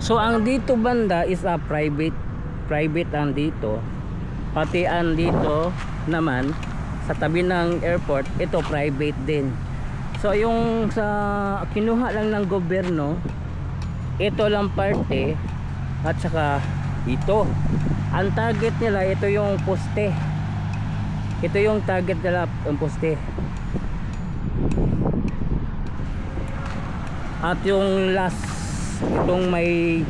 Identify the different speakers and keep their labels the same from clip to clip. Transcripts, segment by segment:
Speaker 1: So ang dito banda is a private private ang dito. Pati ang dito naman sa tabi ng airport, ito private din. So yung sa kinuha lang ng gobyerno, ito lang parte at saka ito. Ang target nila ito yung poste. Ito yung target nila ang poste. At yung last itong may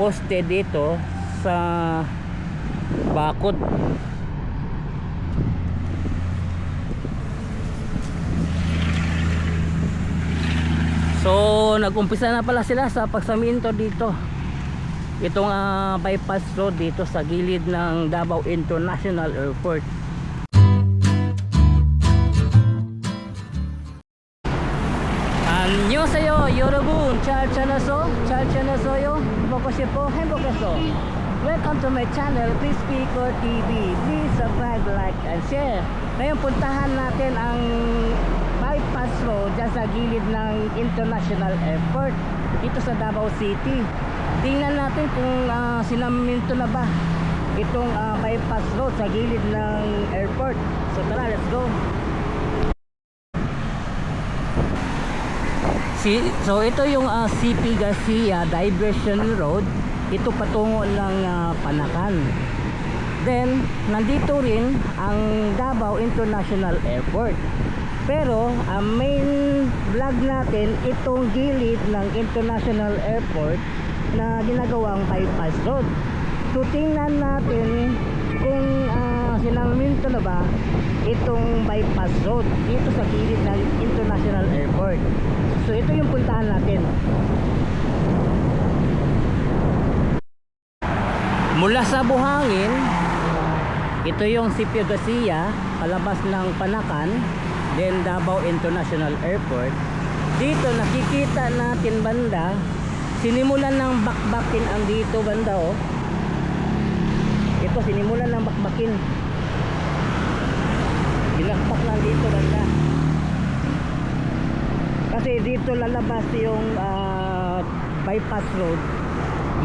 Speaker 1: poste dito sa bakod. So, nag-umpisa na pala sila sa pagsaminto dito. Itong ah, bypass road dito sa gilid ng Davao International Airport. 여러분 잘 지내서 잘 지내서요 먹고 싶어 행복했어 Welcome to my channel Please Speaker TV Please subscribe, like, and share Ngayon puntahan natin ang bypass road dyan sa gilid ng International Airport dito sa Davao City tingnan natin kung uh, sinaminto na ba itong ah, bypass road sa gilid ng airport so tara let's go So ito yung ah, CP Garcia Diversion Road. Ito patungo ng ah, Panakan. Then, nandito rin ang Davao International Airport. Pero, ang main vlog natin, itong gilid ng International Airport na ginagawang bypass road. So, tingnan natin kung uh, sinalminto na ba itong bypass road dito sa gilid ng International Airport. So ito yung puntahan natin. Mula sa Buhangin, ito yung Sipio Garcia, palabas ng Panakan, then Davao International Airport. Dito nakikita natin banda, sinimulan ng bakbakin ang dito banda oh. Ito sinimulan ng bakbakin. Lang dito banda. Kasi dito lalabas yung ah, bypass road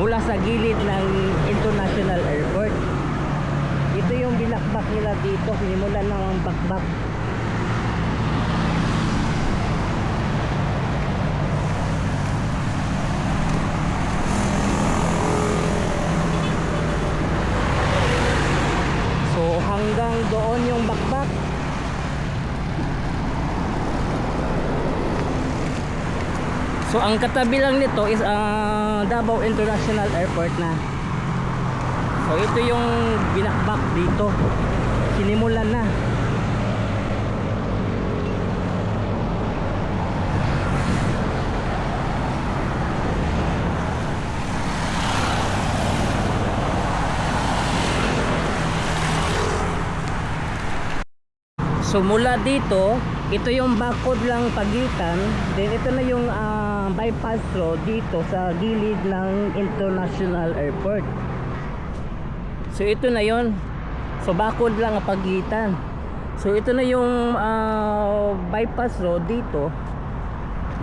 Speaker 1: mula sa gilid ng International Airport. Ito yung binakbak nila dito, sinimulan ng bakbak. So hanggang doon yung bakbak. So ang katabi lang nito is ah, Davao International Airport na. So ito yung binakbak dito. Sinimulan na. So mula dito, ito yung bakod lang pagitan. Then ito na yung bypass road dito sa gilid ng International Airport. So ito na yon. So bakod lang ang pagitan. So ito na yung ah, bypass road dito.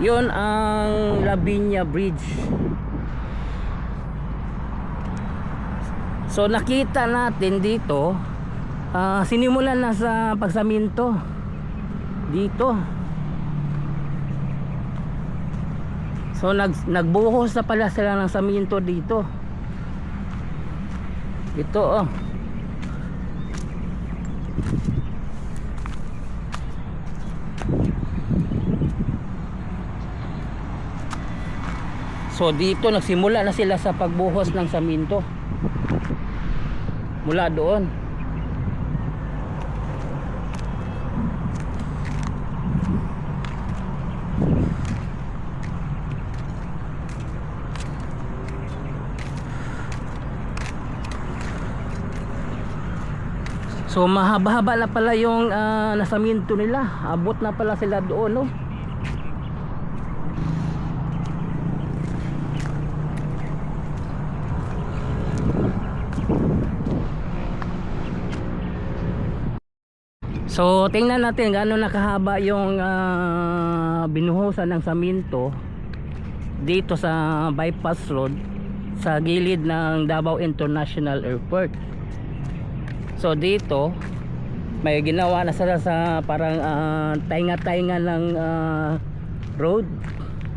Speaker 1: Yon ang Lavinia Bridge. So nakita natin dito ah, sinimulan na sa pagsaminto dito. So nag nagbuhos na pala sila ng saminto dito. Ito oh. So dito nagsimula na sila sa pagbuhos ng saminto. Mula doon. So mahaba-haba na pala yung uh, nasaminto nila. Abot na pala sila doon, no? So tingnan natin gaano nakahaba yung ah, binuhusan ng saminto dito sa bypass road sa gilid ng Davao International Airport. So dito may ginawa na sila sa parang ah, tainga-tainga ng ah, road.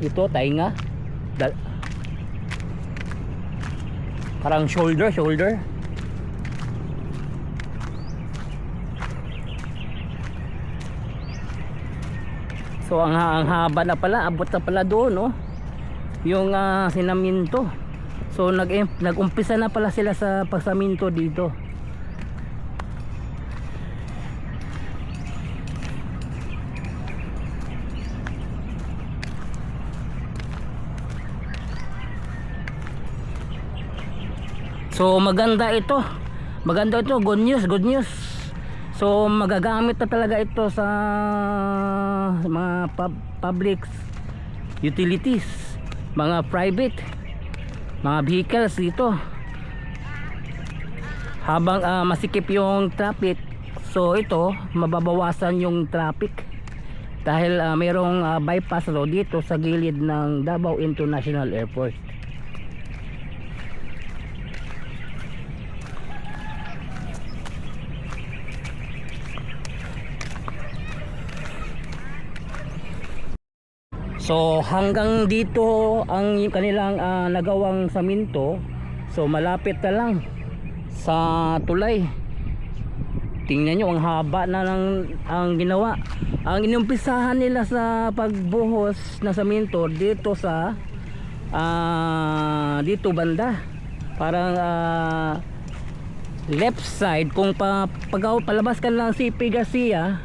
Speaker 1: Ito tainga. Dal- parang shoulder, shoulder. So ang, ang haba na pala, abot na pala doon, no? Yung ah, sinaminto. So nag nag-umpisa na pala sila sa pagsaminto dito. So maganda ito. Maganda ito, good news, good news. So magagamit na talaga ito sa mga pub- public utilities, mga private, mga vehicles dito. Habang ah, masikip yung traffic, so ito mababawasan yung traffic dahil ah, mayroong ah, bypass road dito sa gilid ng Davao International Airport. So hanggang dito ang kanilang ah, nagawang saminto. So malapit na lang sa tulay. Tingnan nyo ang haba na ng ang ginawa. Ang inumpisahan nila sa pagbuhos ng saminto dito sa ah, dito banda. Parang ah, left side kung pa, pag palabas ka ng CP Garcia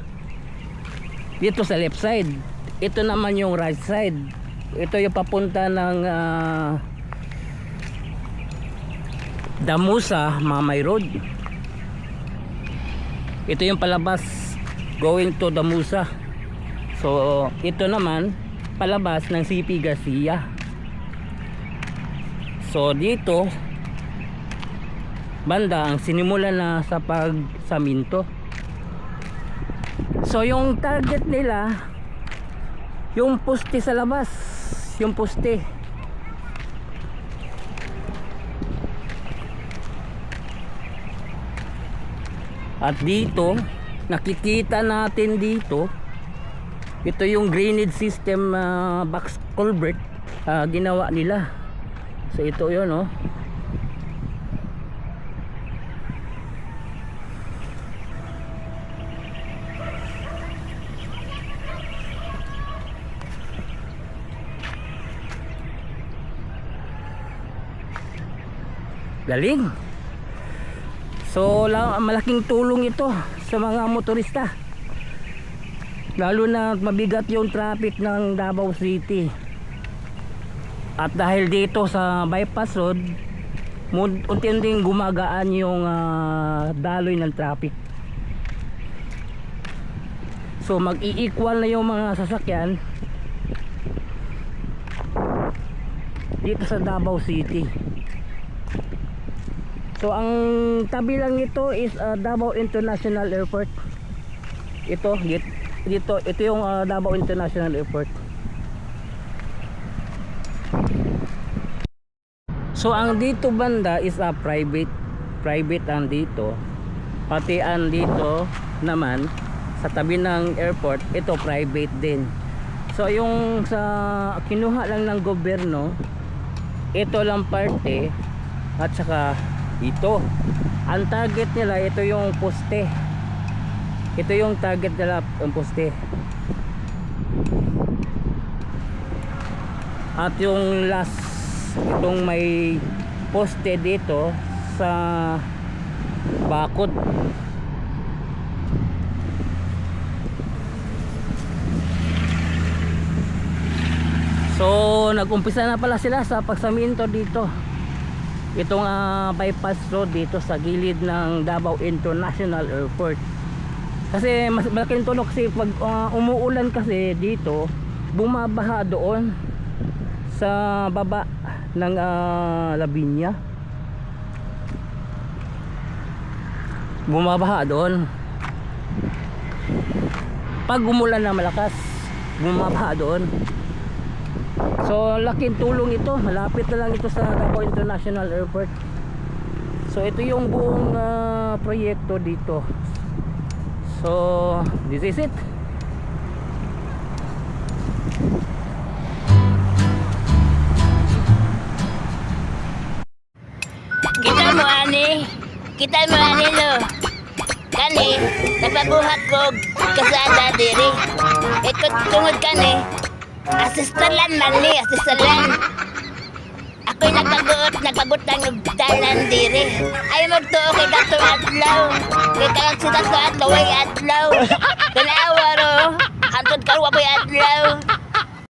Speaker 1: dito sa left side ito naman yung right side. Ito yung papunta ng ah, Damusa Mamay Road. Ito yung palabas going to Damusa. So ito naman palabas ng CP Garcia. So dito banda ang sinimula na sa pagsaminto. So yung target nila yung poste sa labas. Yung poste at dito nakikita natin dito ito yung drainage system ah, box culvert ah, ginawa nila. So ito yun oh Galing. So la- malaking tulong ito sa mga motorista. Lalo na mabigat yung traffic ng Davao City. At dahil dito sa bypass road, unti-unting gumagaan yung ah, daloy ng traffic. So mag-i-equal na yung mga sasakyan dito sa Davao City. So ang tabi lang nito is uh, Davao International Airport. Ito dito, ito yung uh, Davao International Airport. So ang dito banda is a private private ang dito. Pati ang dito naman sa tabi ng airport, ito private din. So yung sa kinuha lang ng gobyerno, ito lang parte at saka ito. Ang target nila ito yung poste. Ito yung target nila ang poste. At yung last itong may poste dito sa bakod. So nagumpisa na pala sila sa pagsaminto dito itong ah, bypass road dito sa gilid ng Davao International Airport. Kasi mas malaking tulong kasi pag ah, umuulan kasi dito bumabaha doon sa baba ng ah, Labinya bumabaha doon. Pag umulan na malakas bumabaha doon so laking tulong ito, malapit na lang ito sa Davao International Airport. So ito yung buong ah, proyekto dito. So this is it.
Speaker 2: Kita mo ani, kita mo ani no. Kani, nagpabuhat ko kasada diri. Ito tungod kani, Asistan lang mali, asistan lang. Ako'y nagpagot, nagpagot ng dalan diri. Ay magtuo kay Dato Adlaw. Kay kayang si Dato Adlaw ay Adlaw. Kanawaro, hantod karwa po'y Adlaw.